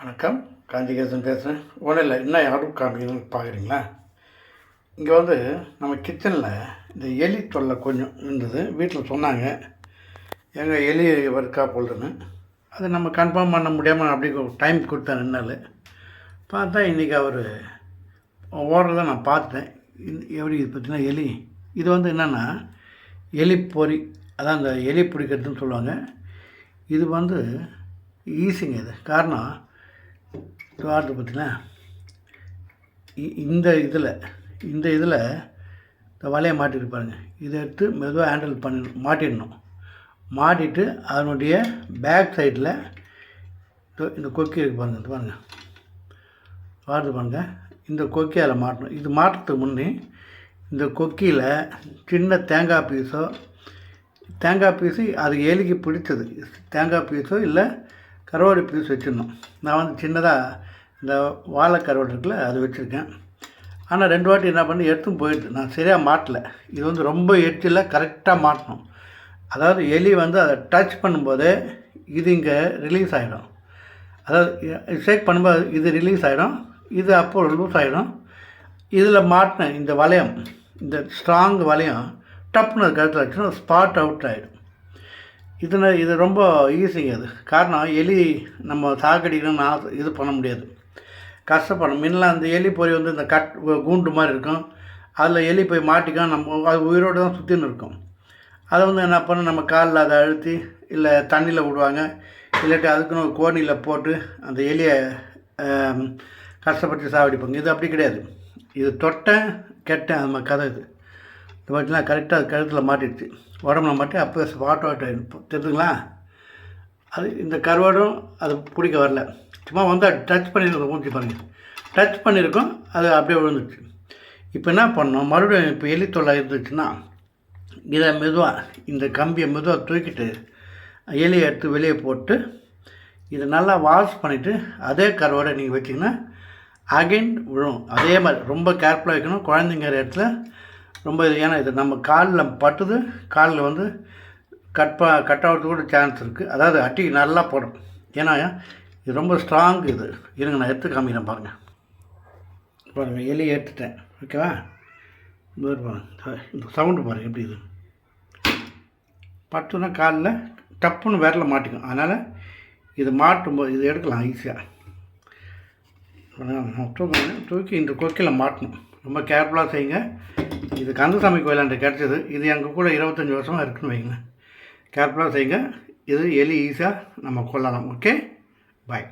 வணக்கம். காஞ்சிகேசன் பேசுகிறேன் ஒன்றும் இல்லை என்ன யாரும் காமிக்கணும்னு பார்க்குறீங்களா இங்கே வந்து நம்ம கிச்சனில் இந்த எலி தொல்லை கொஞ்சம் இருந்தது. வீட்டில் சொன்னாங்க. எங்கள் எலி இருக்கா போல்றேன்னு. அதை நம்ம கன்ஃபார்ம் பண்ண முடியாமல் அப்படி டைம் கொடுத்தேன் ரெண்டு நாள். பார்த்தா இன்றைக்கி அவர் ஓடுறத நான் பார்த்தேன். எப்படி இது பார்த்தீங்கன்னா எலி? இது வந்து என்னென்னா எலி பொறி. அதான் அந்த எலி பிடிக்கிறதுன்னு சொல்லுவாங்க. இது வந்து ஈஸிங்க இது. காரணம் வார்த்தை பார்த்தீங்கன்னா இ- இந்த இதில் இந்த இதில் இந்த வலையை மாட்டிட்டு பாருங்கள் இதை எடுத்து மெதுவாக ஹேண்டில் பண்ணி மாட்டிடணும். மாட்டிட்டு அதனுடைய பேக் சைடில் இந்த கொக்கி இருக்கு பாருங்கள் இது பாருங்கள் வார்த்தை பாருங்கள் இந்த கொக்கி அதில் மாட்டணும். இது மாட்டுறதுக்கு முன்னே இந்த கொக்கியில் சின்ன தேங்காய் பீஸோ தேங்காய் பீஸு அது எலிக்கு பிடிச்சது தேங்காய் பீஸோ இல்லை கருவாடு பீஸ் வச்சிடணும். நான் வந்து சின்னதாக இந்த வாழை கருவாடு இருக்குல்ல அது வச்சுருக்கேன். ஆனால் ரெண்டு வாட்டி என்ன பண்ணி எடுத்தும் போயிடுது. நான் சரியாக மாட்டலை. இது வந்து ரொம்ப எச்சில் கரெக்டாக மாட்டணும். அதாவது எலி வந்து அதை டச் பண்ணும்போதே இது இங்கே ரிலீஸ் ஆகிடும் அதாவது ஷேக் பண்ணும்போது இது ரிலீஸ் ஆகிடும் இது அப்போ லூஸ் ஆகிடும் இதில் மாட்டின இந்த வளையம் இந்த ஸ்ட்ராங் வளையம் டப்புன்னு கருத்தில் வச்சுன்னா ஸ்பாட் அவுட் ஆகிடும் இதனை இது ரொம்ப ஈஸிங்க அது. காரணம் எலி நம்ம சாகடிக்கணும்னு ஆசை இது பண்ண முடியாது. கஷ்டப்படணும். முன்னெலாம் அந்த எலி பொறி வந்து இந்த கட் கூண்டு மாதிரி இருக்கும். அதில் எலி போய் மாட்டிக்கும். நம்ம அது உயிரோடு தான் சுற்றின்னு இருக்கும். அதை வந்து என்ன பண்ண நம்ம காலில் அதை அழுத்தி இல்லை தண்ணியில் விடுவாங்க. இல்லாட்டி அதுக்குன்னு ஒரு கோணியில் போட்டு அந்த எலியை கஷ்டப்பட்டு சாவடிப்பாங்க. இது அப்படி கிடையாது. இது தொட்டேன் கெட்டேன். அது மாதிரி கதை இது. இந்த மாதிரிலாம் கரெக்டாக அது கழுத்தில் மாட்டிடுச்சு. உடம்புல மாட்டி அப்போ ஸ்பாட் அவுட் ஆகிடும் தெரிஞ்சுங்களா அது இந்த கருவாடும் அது பிடிக்க வரல. சும்மா வந்து டச் பண்ணியிருக்கோம் மூஞ்சி பாருங்கள் டச் பண்ணியிருக்கோம் அது அப்படியே விழுந்துச்சு இப்போ என்ன பண்ணோம்? மறுபடியும் இப்போ எலி தொல்லை இருந்துச்சுன்னா இதை மெதுவாக இந்த கம்பியை மெதுவாக தூக்கிட்டு எலியை எடுத்து வெளியே போட்டு இதை நல்லா வாஷ் பண்ணிவிட்டு அதே கருவாடை நீங்கள் வச்சிங்கன்னா அகைன் விழும். அதே மாதிரி ரொம்ப கேர்ஃபுல்லாக வைக்கணும். குழந்தைங்கிற இடத்துல ரொம்ப இது ஏன்னா இது நம்ம காலில் பட்டுது காலில் வந்து கட் ப கட் ஆகிறதுக்கு கூட சான்ஸ் இருக்குது அதாவது அட்டி நல்லா போடும். ஏன்னா இது ரொம்ப ஸ்ட்ராங் இது. இருங்க நான் எடுத்து காமிக்கிறேன் பாருங்கள் பாருங்கள் எலி எடுத்துட்டேன் ஓகேவா இந்த இந்த சவுண்டு பாருங்கள் எப்படி இது. பட்டுனா காலில் டப்புன்னு விரல மாட்டிக்கும். அதனால் இது மாட்டும்போது இது எடுக்கலாம் ஈஸியாக தூக்கி இந்த கொக்கையில் மாட்டணும். ரொம்ப கேர்ஃபுல்லாக செய்யுங்க. இது கந்தசாமி கோயிலாண்ட கிடச்சிது. இது எங்கள் கூட இருபத்தஞ்சி வருஷமாக இருக்குன்னு வைங்க. கேர்ஃபுல்லாக செய்யுங்க. இது எலி ஈஸியாக நம்ம கொள்ளலாம் ஓகே பாய்